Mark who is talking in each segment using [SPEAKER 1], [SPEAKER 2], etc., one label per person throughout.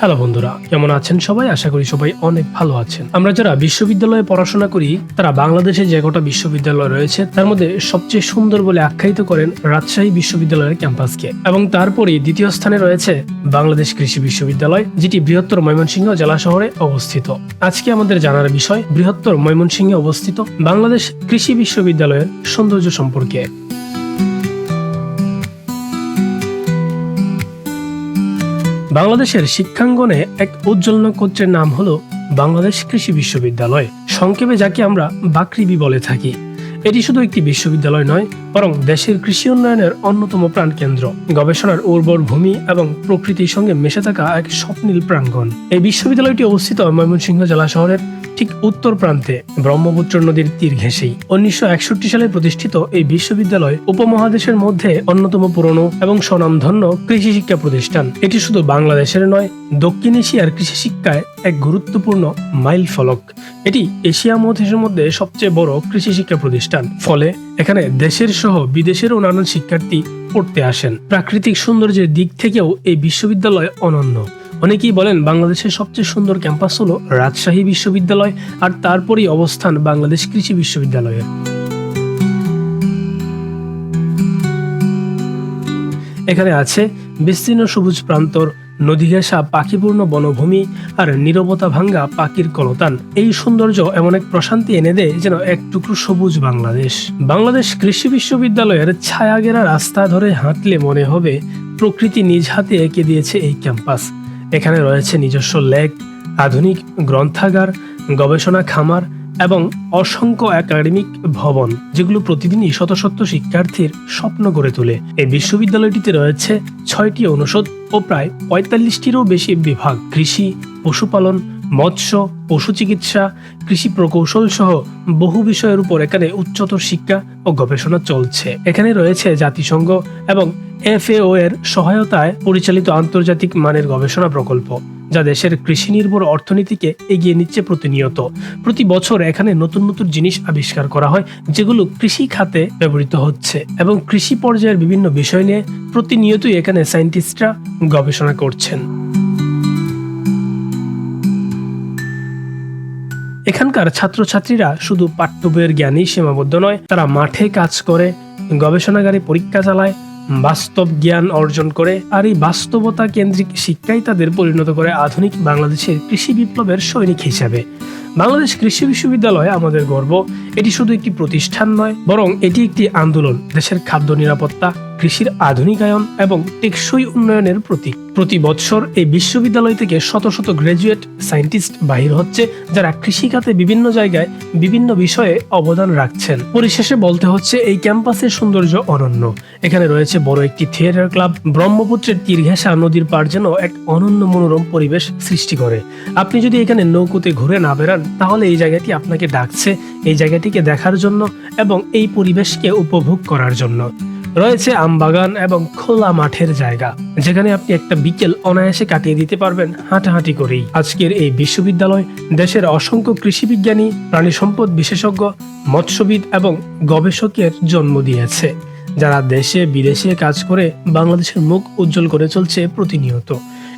[SPEAKER 1] Hello বন্ধুরা, কেমন আছেন সবাই? আশা করি সবাই অনেক ভালো আছেন। আমরা যারা বিশ্ববিদ্যালয়ে পড়াশোনা করি, তারা বাংলাদেশে যে কটা বিশ্ববিদ্যালয় রয়েছে, তার মধ্যে সবচেয়ে সুন্দর বলে আখ্যায়িত করেন রাজশাহী বিশ্ববিদ্যালয়ের ক্যাম্পাসকে। এবং তারপরে দ্বিতীয় স্থানে রয়েছে বাংলাদেশ কৃষি বিশ্ববিদ্যালয়, যেটি বৃহত্তর ময়মনসিংহ জেলা শহরে অবস্থিত। আজকে আমাদের জানার বিষয়, বৃহত্তর ময়মনসিংহে অবস্থিত বাংলাদেশ কৃষি বিশ্ববিদ্যালয়ের সৌন্দর্য সম্পর্কে। বাংলাদেশের শিক্ষাঙ্গনে এক উজ্জ্বল নক্ষত্রের নাম হলো বাংলাদেশ কৃষি বিশ্ববিদ্যালয়। সংক্ষেপে যাকে আমরা বাকৃবি বলে থাকি। এটি শুধু একটি বিশ্ববিদ্যালয় নয়, বরং দেশের কৃষি উন্নয়নের অন্যতম প্রাণকেন্দ্র। গবেষণার উর্বর ভূমি এবং প্রকৃতির সঙ্গে মেশে থাকা এক স্বপ্নীল প্রাঙ্গণ। এই বিশ্ববিদ্যালয়টি অবস্থিত ময়মনসিংহ জেলা শহরের ঠিক উত্তর প্রান্তে, ব্রহ্মপুত্র নদীর তীর ঘেঁষেই। উনিশশো একষট্টি সালে প্রতিষ্ঠিত এই বিশ্ববিদ্যালয় উপমহাদেশের মধ্যে অন্যতম পুরনো এবং স্বনামধন্য কৃষি শিক্ষা প্রতিষ্ঠান। এটি শুধু বাংলাদেশের নয়, দক্ষিণ এশিয়ার কৃষি শিক্ষায় এক গুরুত্বপূর্ণ মাইল ফলক। এটি এশিয়া মহাদেশের মধ্যে সবচেয়ে বড় কৃষি শিক্ষা প্রতিষ্ঠান। ফলে এখানে দেশের সহ বিদেশের অন্যান্য শিক্ষার্থী পড়তে আসেন। প্রাকৃতিক সৌন্দর্যের দিক থেকেও এই বিশ্ববিদ্যালয় অনন্য। অনেকেই বলেন বাংলাদেশের সবচেয়ে সুন্দর ক্যাম্পাস হলো রাজশাহী বিশ্ববিদ্যালয় আর তারপরেই অবস্থান বাংলাদেশ কৃষি বিশ্ববিদ্যালয়ের এখানে আছে বিস্তীর্ণ সবুজ প্রান্তর নদী ঘেঁষা পাখিপূর্ণ বনভূমি আর নীরবতা ভাঙ্গা পাখির কলতান। এই সৌন্দর্য এমন এক প্রশান্তি এনে দেয় যেন এক টুকরো সবুজ বাংলাদেশ। বাংলাদেশ কৃষি বিশ্ববিদ্যালয়ের ছায়াগেরা রাস্তা ধরে হাঁটলে মনে হবে প্রকৃতি নিজ হাতে এঁকে দিয়েছে এই ক্যাম্পাস। এখানে রয়েছে নিজস্ব লেক, আধুনিক গ্রন্থাগার, গবেষণা খামার এবং অসংখ্য একাডেমিক ভবন, যেগুলো প্রতিদিনই শত শত শিক্ষার্থীর স্বপ্ন গড়ে তোলে। এই বিশ্ববিদ্যালয়টিতে রয়েছে ছয়টি অনুষদ ও প্রায় পঁয়তাল্লিশটিরও বেশি বিভাগ। কৃষি, পশুপালন, মৎস্য, পশু চিকিৎসা, কৃষি প্রকৌশল সহ বহু বিষয়ের উপর এখানে উচ্চতর শিক্ষা ও গবেষণা চলছে। এখানে রয়েছে জাতিসংঘ এবং এফএও এর সহায়তায় পরিচালিত আন্তর্জাতিক মানের গবেষণা প্রকল্প। যা দেশের কৃষি নির্ভর অর্থনীতিকে এগিয়ে নিচ্ছে প্রতিনিয়ত। প্রতি বছর এখানে নতুন নতুন জিনিস আবিষ্কার করা হয়, যেগুলো কৃষি খাতে ব্যবহৃত হচ্ছে এবং কৃষি পর্যায়ের বিভিন্ন বিষয় নিয়ে প্রতিনিয়তই এখানে সায়েন্টিস্টরা গবেষণা করছেন। এখানকার ছাত্রছাত্রীরা শুধু পাঠ্য বইয়ের জ্ঞানেই সীমাবদ্ধ নয়, তারা মাঠে কাজ করে, গবেষণাগারে পরীক্ষা চালায় বাস্তব জ্ঞান অর্জন করে আর এই বাস্তবতা কেন্দ্রিক শিক্ষাই তাদের পরিণত করে আধুনিক বাংলাদেশের কৃষি বিপ্লবের সৈনিক হিসাবে। বাংলাদেশ কৃষি বিশ্ববিদ্যালয় আমাদের গর্ব। এটি শুধু একটি প্রতিষ্ঠান নয়, বরং এটি একটি আন্দোলন। দেশের খাদ্য নিরাপত্তা কৃষির আধুনিকায়ন এবং টেকসই উন্নয়নের প্রতীক। প্রতি বছর এই বিশ্ববিদ্যালয় থেকে শত শত গ্রাজুয়েট সায়েন্টিস্ট বাহির হচ্ছে, যারা কৃষিখাতে বিভিন্ন জায়গায় বিভিন্ন বিষয়ে অবদান রাখছেন। পরিশেষে বলতে হচ্ছে, এই ক্যাম্পাসের সৌন্দর্য অনন্য। এখানে রয়েছে বড় একটি থিয়েটার ক্লাব। ব্রহ্মপুত্রের তীর নদীর পার যেন এক অনন্য মনোরম পরিবেশ সৃষ্টি করে। আপনি যদি এখানে নৌকোতে ঘুরে না বেড়ান, তাহলে এই জায়গাটি আপনাকে ডাকছে। এই জায়গাটিকে দেখার জন্য এবং এই পরিবেশকে উপভোগ করার জন্য। রয়েছে আমবাগান এবং খোলা মাঠের জায়গা, যেখানে আপনি একটা বিকেল অনায়াসে কাটিয়ে দিতে পারবেন হাঁটাহাঁটি করেই। আজকের এই বিশ্ববিদ্যালয় দেশের অসংখ্য কৃষিবিজ্ঞানী প্রাণী সম্পদ বিশেষজ্ঞ, মৎস্যবিদ এবং গবেষকের জন্ম দিয়েছে, যারা দেশে বিদেশে কাজ করে বাংলাদেশের মুখ উজ্জ্বল করে চলছে প্রতিনিয়ত।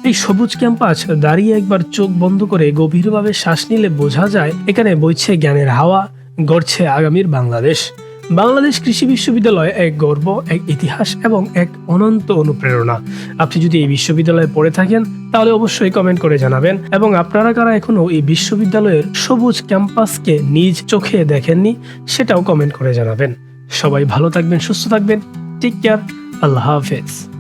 [SPEAKER 1] এই সবুজ ক্যাম্পাস দাঁড়িয়ে একবার চোখ বন্ধ করে গভীরভাবে শ্বাস নিলে বোঝা যায়, এখানে বইছে জ্ঞানের হাওয়া, গড়ছে আগামীর বাংলাদেশ। বাংলাদেশ কৃষি বিশ্ববিদ্যালয় এক গর্ব, এক ইতিহাস এবং এক অনন্ত অনুপ্রেরণা। আপনি যদি এই বিশ্ববিদ্যালয়ে পড়ে থাকেন, তাহলে অবশ্যই কমেন্ট করে জানাবেন এবং আপনারা কারা এখনও এই বিশ্ববিদ্যালয়ের সবুজ ক্যাম্পাসকে নিজ চোখে দেখেননি, সেটাও কমেন্ট করে জানাবেন। সবাই ভালো থাকবেন, সুস্থ থাকবেন। টেক কেয়ার আল্লাহ হাফেজ।